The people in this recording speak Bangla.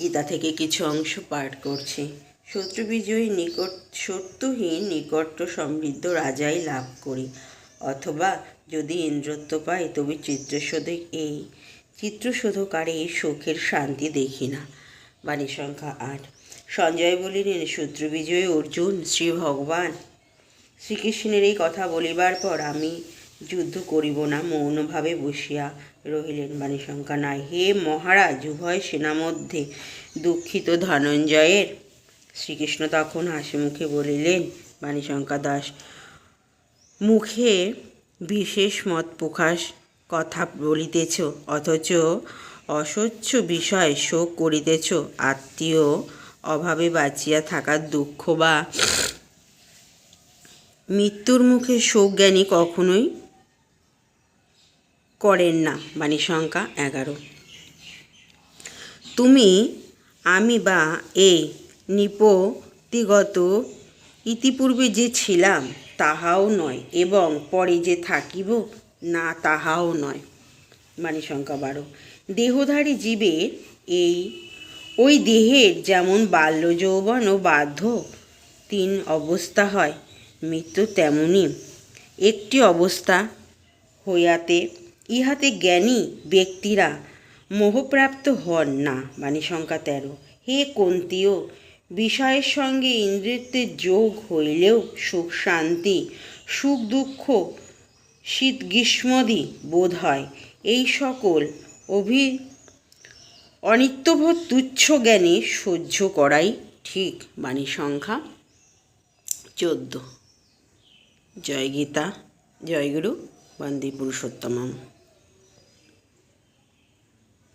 গীতা থেকে কিছু অংশ পাঠ করছি। শত্রু বিজয়ী নিকট সত্যহীন নিকট সমৃদ্ধ রাজাই লাভ করি। অথবা যদি ইন্দ্রত্ব পাই, তবে চিত্রশোধক এই, চিত্রশোধকারে এই সুখের শান্তি দেখি না। বাণী সংখ্যা আট। সঞ্জয় বলিলেন, শত্রু বিজয়ী অর্জুন শ্রী ভগবান শ্রীকৃষ্ণের এই কথা বলিবার পর আমি যুদ্ধ করিব না, মৌনভাবে বসিয়া রহিলেন বাণীশঙ্কা নাই হে মহারাজ, উভয় সেনা মধ্যে দুঃখিত ধনঞ্জয়ের। শ্রীকৃষ্ণ তখন হাসি মুখে বলিলেন বাণীশঙ্কা দাস, মুখে বিশেষ মত প্রকাশ কথা বলিতেছ, অথচ অস্বচ্ছ বিষয় শোক করিতেছ। আত্মীয় অভাবে বাঁচিয়া থাকার দুঃখ বা মৃত্যুর মুখে শোক জ্ঞানী কখনোই করেন না। বাণী সংখ্যা এগারো। তুমি, আমি বা এই নিপতিগত ইতিপূর্বে যে ছিলাম, তাহাও নয়, এবং পরে যে থাকিব, না, তাহাও নয়। বাণী সংখ্যা বারো। দেহধারী জীবের এই, ওই দেহের যেমন বাল্য যৌবন ও বাধ্য তিন অবস্থা হয়, মৃত্যু তেমনই একটি অবস্থা হইয়াতে ইহাতে জ্ঞানী ব্যক্তিরা মোহপ্রাপ্ত হন না, বাণী সংখ্যা তেরো। হে কন্তীয়, বিষয়ের সঙ্গে ইন্দ্রিত্বের যোগ হইলেও সুখ শান্তি, সুখ দুঃখ, শীত গ্রীষ্মদি বোধ হয়। এই সকল অভি অনিত্যবোধ তুচ্ছ জ্ঞানে সহ্য করাই ঠিক, বাণী সংখ্যা চোদ্দ। জয় গীতা, জয় வந்தி புருஷோத்தமம்